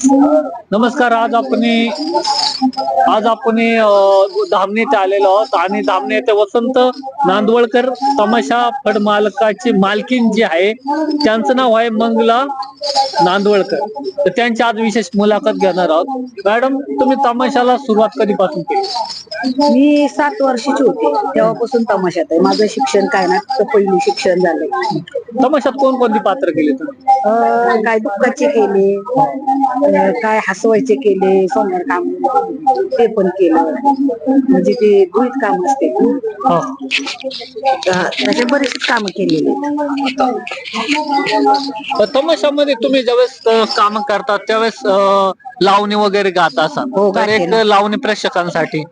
नमस्कार आज आपण आज आपण अ, धामणीत आलेलो आहोत आणि धामणी येथे वसंत नांदवळकर तमाशा फड मालकाची मालकीन जी आहे त्यांचं नाव आहे मंगला नांदवळकर. तर त्यांची आज विशेष मुलाखत घेणार आहोत. मॅडम तुम्ही तमाशाला सुरुवात कधीपासून केली? मी सात वर्षाची होते. तेव्हापासून तमाशात आहे. माझं शिक्षण काय ना तर पहिलं शिक्षण झालंय तमाशात कोणकोणती पात्र केली तुम्ही? काय दुःखाचे केले. काय हसवायचे केले सोनार काम ते पण केलं. म्हणजे ते गृहित काम असते. हा. त्याचे बरेच काम केलेले तर तमाशामध्ये तुम्ही ज्यावेळेस काम करतात त्यावेळेस अ, लावणी वगैरे गात असाल. हो, तर गाते एक ना. लावणी प्रेक्षकांसाठी.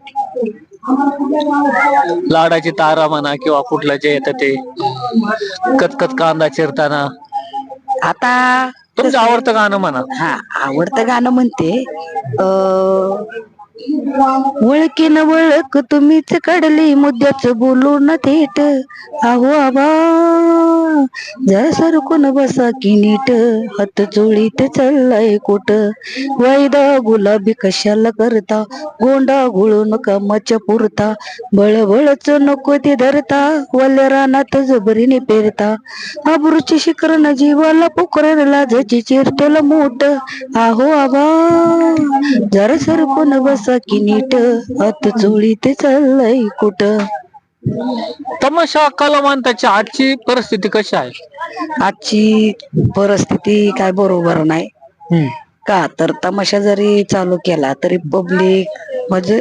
लाडाची तारा म्हणा किंवा कुठलं जे येतं ते. कतकत कांदा चिरताना. आता तुमचं आवडतं गाणं म्हणा. हा आवडतं गाणं म्हणते. अं, वळखीनं वळख तुम्हीच काढली मुद्द्याच बोलून थेट. आहो आबा जरा सरकून बसा की नीट. हात चोळीत चाललाय कोट. वायदा गुलाबी कशाला करता? गोंडा घोळून कामाच्या पुरता. बळबळच नको ते धरता. वल्या रानात जबरीने पेरता. आबरूची न जीवाला पोखरण लाजची चिरतेला मोठ. आहो आबा जरा सरकून बसा की नीट हात चोळीत चाललाय कुठं? तमाशा कलावंताची आजची परिस्थिती कशी आहे? आजची परिस्थिती काय बरोबर नाही. का? तर तमाशा जरी चालू केला तरी पब्लिक म्हणजे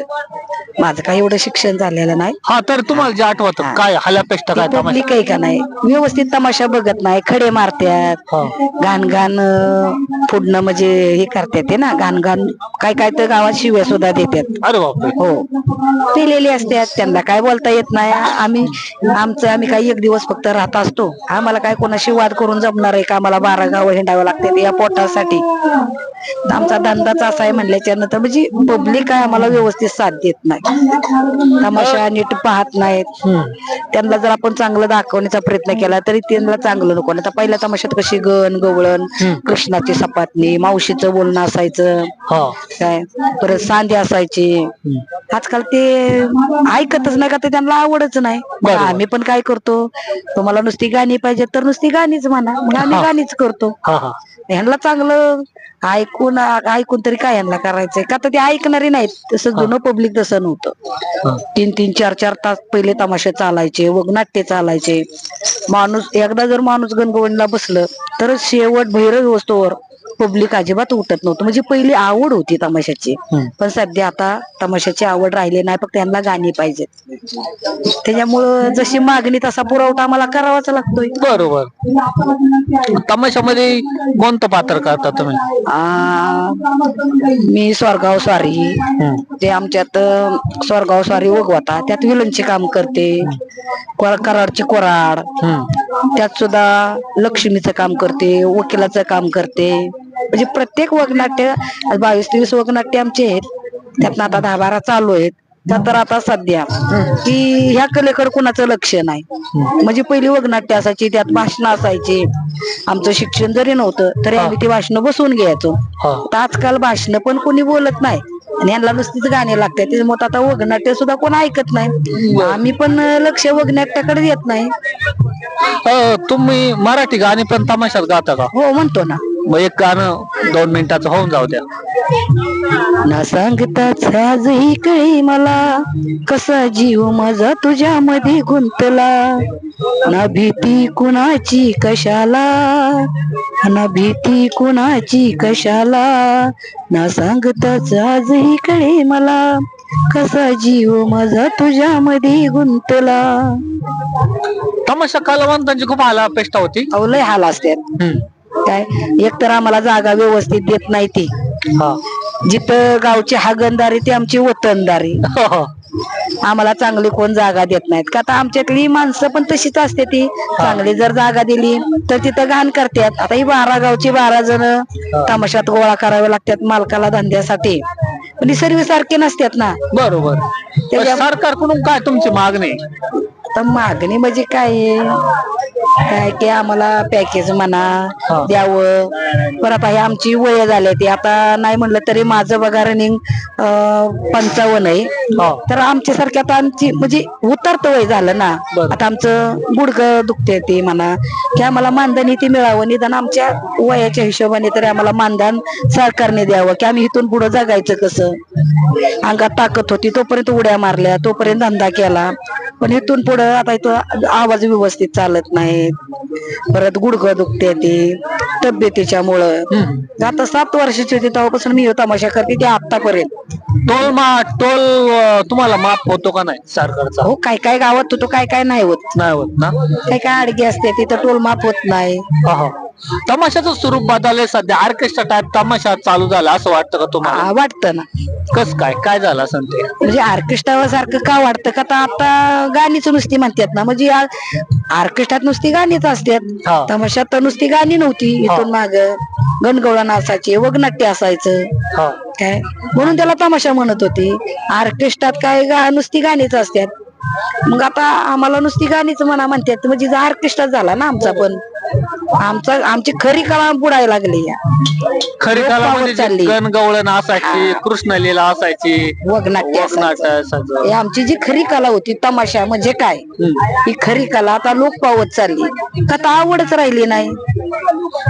माझं काही एवढं शिक्षण झालेलं नाही. हा तर तुम्हाला जे आठवत काय हल्यापेष्ट काय तमाशा? पब्लिक आहे का नाही? व्यवस्थित तमाशा बघत नाही खडे मारत्यात. हा. गाण गाण फुडणं म्हणजे हे करतात ते ना गाण गाण काय काय तर गावात शिव्या सुद्धा देतात अरे बापरे. हो. पेलेले असतात त्यांना काय बोलता येत नाही. आम्ही आमचं आम्ही काही एक दिवस फक्त राहत असतो. आम्हाला काय कोणाशी वाद करून जमणार आहे का? आम्हाला बारा गावं हिंडावं लागते या पोटासाठी. आमचा धंदाच असा आहे म्हणल्याच्या नंतर म्हणजे पब्लिक काय आम्हाला व्यवस्थित साथ देत नाही. तमाशा नीट पाहत नाहीत. त्यांना जर आपण चांगलं दाखवण्याचा प्रयत्न केला तरी त्यांना चांगलं नको. आता पहिल्या तमाशात कशी गण गवळण कृष्णाची सपाटणी मावशीचं बोलणं असायचं. हा. काय? परत सांधे असायचे. आजकाल ते ऐकतच नाही का ते त्यांना आवडच नाही. आम्ही पण काय करतो तुम्हाला नुसती गाणी पाहिजे तर नुसती गाणीच म्हणा. मग आम्ही. गाणीच करतो. ह्यांना चांगलं ऐकून ऐकून तरी काय ह्यांना करायचंय? का तर ते ऐकणारी नाहीत. तसं जुनं पब्लिक तसं नव्हतं. तीन तीन चार चार तास पहिले तमाशे चालायचे वगनाट्य चालायचे. माणूस एकदा जर माणूस गणगवणीला बसलं तर शेवट भैरव वस्तूवर पब्लिक अजिबात उठत नव्हतं. म्हणजे पहिली आवड होती तमाशाची. पण सध्या आता तमाशाची आवड राहिली नाही फक्त त्यांना गाणी पाहिजेत. त्याच्यामुळं जशी मागणी तसा पुरवठा आम्हाला करावाच लागतोय. बरोबर. तमाशामध्ये कोणतं पात्र करता तुम्ही? आ, मी स्वर्गाव स्वारी. ते आमच्यात स्वर्गाव स्वारी उगवता त्यात विलनचे काम करते. कोरा- कराडची कोराड. त्यात सुद्धा लक्ष्मीचं काम करते वकिलाचं काम करते. म्हणजे प्रत्येक वगनाट्य बावीस तेवीस वगनाट्य आमचे आहेत. त्यातनं आता दहा बारा चालू आहेत. त्यात तर आता सध्या. की ह्या कलेकडे कुणाचं लक्ष नाही. म्हणजे पहिली वगनाट्य असायची त्यात भाषण असायची. आमचं शिक्षण जरी नव्हतं तरी आम्ही ती भाषणं बसवून घ्यायचो. आता आजकाल भाषण पण कोणी बोलत नाही. आणि यांना नुसतीच गाणी लागतात. त्याच्यामुळे आता वगनाट्य सुद्धा कोण ऐकत नाही. आम्ही पण लक्ष वगनाट्याकडे देत नाही. अ, तुम्ही मराठी गाणी पण तमाशात गाता का? हो म्हणतो ना. मग एक गाणं दोन मिनिटाचं होऊन जाऊ द्या. ना सांगताच आजही कळी मला कसा जीव माझा तुझ्यामध्ये गुंतला? ना भीती कुणाची कशाला? ना भीती कुणाची कशाला? ना सांगताच आजही कळे मला कसा जीव माझा तुझ्यामध्ये गुंतला? तमाशा कलावंतांची खूप आला अपेक्षा होती. अहो लय हाल असतात काय? एक तर आम्हाला जागा व्यवस्थित देत नाही ती. हा. जिथं गावची हागणदारी ती आमची वतनदारी. हो, हो. आम्हाला चांगली कोण जागा देत नाहीत. का आता आमच्यातली माणसं पण तशीच असते ती. चांगली जर जागा दिली तर तिथं घाण करतात. आता ही बारा गावची बारा जण तमाशात गोळा करावे लागतात मालकाला धंद्यासाठी. पण ही सर्व सारखे नसतात ना. बरोबर. त्याच्या- सरकारकडून काय तुमची मागणी? तर मागणी म्हणजे काय? आहे? काय की आम्हाला पॅकेज म्हणा. द्यावं. परत आहे आमची वय झाले ती. आता नाही म्हणलं तरी माझं बघा रनिंग पंचावन्न आहे. तर आमच्या सारख्या आता आमची म्हणजे उतरत वय झालं ना. बरं. आता आमचं गुडघं दुखते ते म्हणा. की आम्हाला मानधन ते मिळावं. निदान आमच्या वयाच्या हिशोबाने तरी आम्हाला मानधन सरकारने द्यावं. की आम्ही इथून पुढे जगायचं कसं? अंगात ताकद होती. तोपर्यंत उड्या मारल्या. तोपर्यंत धंदा केला. पण इथून पुढे आता इथं आवाज व्यवस्थित चालत नाहीत परत गुडघं दुखते ते तब्येतीच्यामुळं आता सात वर्षाची होती तेव्हापासून मी तमाशा करते ते आतापर्यंत टोल मा टोल अं, तुम्हाला माफ होतो का नाही सरकारचा? हो काय काय गावात होतो काय काय नाही होत. नाही होत ना? काय काय अडगे असते तिथं टोल माफ होत नाही. हा, हा. तमाशाचं स्वरूप बदलले सध्या. ऑर्केस्ट्रा टाइप तमाशा चालू झाला असं वाटतं का तुम्हाला? वाटतं ना. कस काय? काय झालं असं ते म्हणजे ऑर्केस्ट्रा सारखं का वाटतं? का आता आता गाणीच नुसती म्हणतात ना. म्हणजे ऑर्केस्ट्रात नुसती गाणीच हा. असतात तमाशात तर नुसती गाणी नव्हती. इथून माग गणगवळण असायचे वगनाट्य असायचं. हा. काय? म्हणून त्याला तमाशा म्हणत होती. ऑर्केस्ट्रात काय गा नुसती गाणीच असतात. मग आता आम्हाला नुसती गाणीच म्हणा म्हणतात. म्हणजे ऑर्केस्ट्रा झाला ना आमचा पण. आमचा आमची खरी कला बुडायला लागली खरी कला म्हणजे चालली. गणगवळण असायची कृष्णलीला असायची वगनाट्य वगनाट्य असायचं. असायचं. हे आमची जी खरी कला होती तमाशा म्हणजे काय? ही खरी कला आता लोक पावत चालली. का आता आवडच राहिली नाही.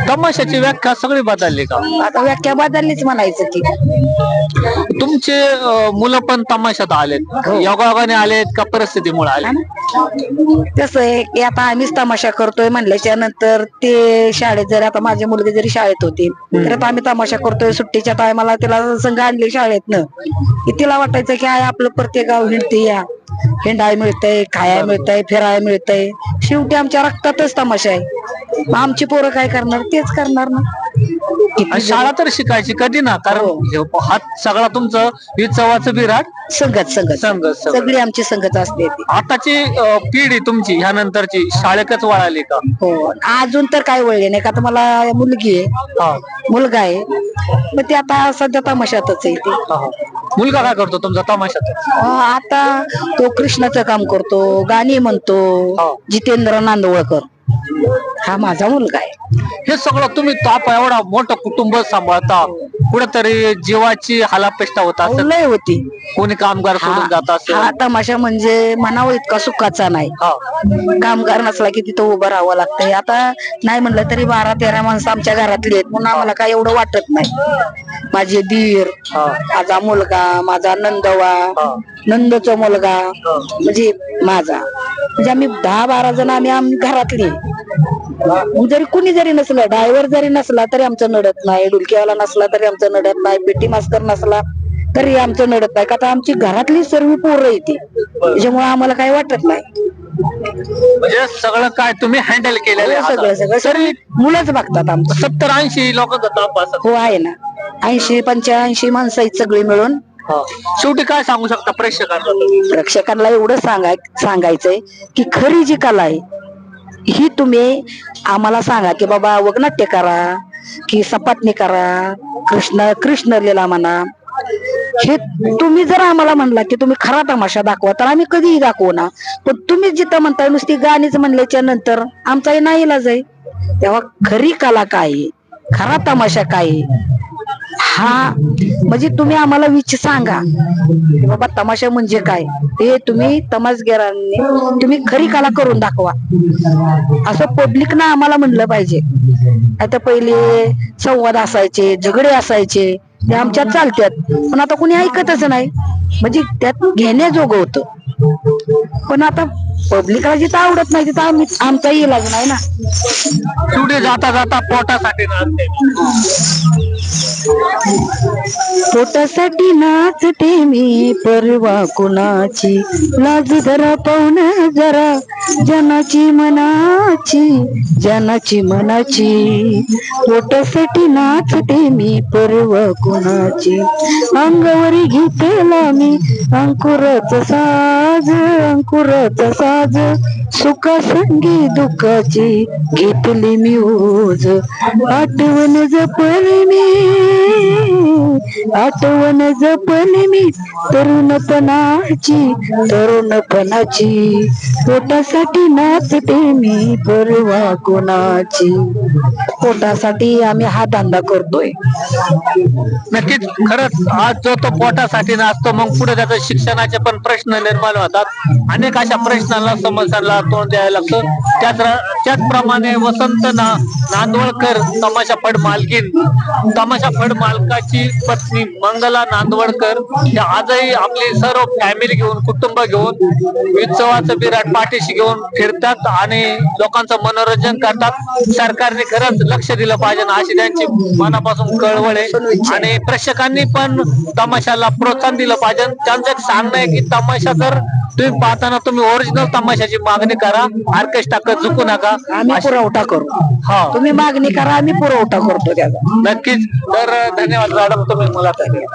तमाशाची व्याख्या सगळी बदलली का? आता व्याख्या बदललीच म्हणायचं की. तुमचे अं, मुलं पण तमाशात आलेत. योगायोगाने आलेत का परिस्थितीमुळे आले कसं आहे की आता आम्हीच तमाशा करतोय म्हणल्याच्या नंतर ते शाळेत जरी आता माझी मुलगी जरी शाळेत होती तर आता आम्ही तमाशा करतोय सुट्टीच्या टायमाला तिला संघ आणली शाळेतनं. की तिला वाटायचं की आहे आपलं प्रत्येक गाव हिंडते या. हिंडाय मिळतंय खाया मिळतंय फिरायला मिळतंय. शेवटी आमच्या रक्तातच तमाशा आहे. आमची पोरं काय करणार? तेच करणार ना. किती शाळा तर शिकायची कधी ना? कारण हे. हात सगळा तुमचं ही चवाचं विराट संगत संगत. संघ. सगळी आमची संगत असते ती. आताची अं, पिढी तुमची ह्या नंतरची शाळेतच वळाली का? हो. अजून तर काय वळले नाही. का आता मला मुलगी आहे. हा, मुलगा आहे. मग ते आता सध्या तमाशातच आहे ते. हा. मुलगा काय करतो तुमचा तमाशात? अं, आता तो कृष्णाचं काम करतो. गाणी म्हणतो. हा. जितेंद्र नांदवळकर. हा माझा मुलगा आहे. हे सगळं तुम्ही ताप एवढा मोठं कुटुंब सांभाळता. कुठेतरी जीवाची हालापेष्टा होत असेल. लय होती. कोणी कामगार सोडून जात हा असेल. हा तमाशा म्हणजे म्हणावं इतका सुखाचा नाही. हा. कामगार नसला की तिथं उभं राहावं लागतंय. आता नाही म्हणलं तरी बारा तेरा माणसं आमच्या घरातली आहेत. म्हणून आम्हाला काय एवढं वाटत नाही. माझे दीर हा. माझा मुलगा माझा नंदवा. नंदचा मुलगा म्हणजे माझा. म्हणजे आम्ही दहा बारा जण आम्ही आम- घरातली. जरी कुणी जरी नसलं ड्रायव्हर जरी नसला तरी आमचं नडत नाही. डुलकीवाला नसला तरी आमचं नडत नाही. पेटी मास्तर नसला तरी आमचं नडत नाही. का आमची घरातली सर्व पोरं येते त्याच्यामुळे आम्हाला काही वाटत नाही. म्हणजे सगळं काय तुम्ही हँडल केलेलं हो, सगळं सगळं. सगळी मुलंच बघतात आमचं. सत्तर ऐंशी असत हो आहे ना. ऐंशी पंच्याऐंशी माणसं आहेत सगळी मिळून. शेवटी काय सांगू शकता प्रेक्षकांना? प्रेक्षकांना एवढं सांगाय सांगायचंय की खरी जी कला आहे ही तुम्ही आम्हाला सांगा की बाबा वगनाट्य करा की सपाटणी करा कृष्ण कृष्ण लीला म्हणा हे तुम्ही जर आम्हाला म्हणला की तुम्ही खरा तमाशा दाखवा तर आम्ही कधीही दाखवू ना पण तुम्ही जिथं म्हणताय नुसती गाणीच म्हणल्याच्या नंतर आमचाही नाही इलाज आहे तेव्हा खरी कला काय आहे? खरा तमाशा काय आहे? हा म्हणजे तुम्ही आम्हाला विच सांगा. की बाबा तमाशा म्हणजे काय? ते तुम्ही तमासगेरांनी तुम्ही खरी कला करून दाखवा. असं पब्लिक ना आम्हाला म्हणलं पाहिजे. आता पहिले संवाद असायचे झगडे असायचे ते आमच्यात चालतात पण आता कुणी ऐकतच नाही. म्हणजे त्यात घेण्याजोगं होतं. पण आता पब्लिकला जिथं आवडत नाही तिथं आम्ही आमचा इलाज नाही ना. पुढे जाता जाता पोटासाठी पोटासाठी नाचते मी परवा कुणाची? लाज जरा पाहुण जरा जनाची मनाची जनाची मनाची. पोटासाठी नाचते मी परवा कुणाची? अंगावरी घेतला मी अंकुरच साज अंकुरच साज. सुखा संगी दुःखाची घेतली मी ओझ आठवण जपली मी. आठवण जपले मी. तरुणपणाची तरुणपणाची. पोटासाठी नाचते मी परवा कोणाची. पोटासाठी आम्ही हा धंदा करतोय. नक्कीच खरंच आज जो तो पोटासाठी नाचतो मग पुढे त्याचा शिक्षणाचे पण प्रश्न निर्माण होतात. अनेक अशा प्रश्नांना समस्यांना तोंड द्यायला लागतं. त्याच त्याचप्रमाणे वसंत ना नांदवळकर तमाशा फड मालकीन. तमाशा फड मालकाची पत्नी मंगला नांदवळकर त्या आजही आपली सर्व फॅमिली घेऊन कुटुंब घेऊन उत्सवाचं विराट पाठीशी घेऊन फिरतात आणि लोकांचं मनोरंजन करतात. सरकारने खरंच लक्ष दिलं पाहिजे अशी त्यांची मनापासून कळवळ आहे. आणि प्रेक्षकांनी पण तमाशाला प्रोत्साहन दिलं पाहिजे. त्यांचं एक सांगणं आहे की तमाशा जर तुम्ही पाहताना तुम्ही ओरिजिनल तमाशाची मागणी करा ऑर्केस्ट्रा झुकू नका. आम्ही पुरवठा करू. हा. तुम्ही मागणी करा आम्ही पुरवठा करतो त्याचा. नक्कीच. तर धन्यवाद मॅडम तुम्ही मुलाखत दिली.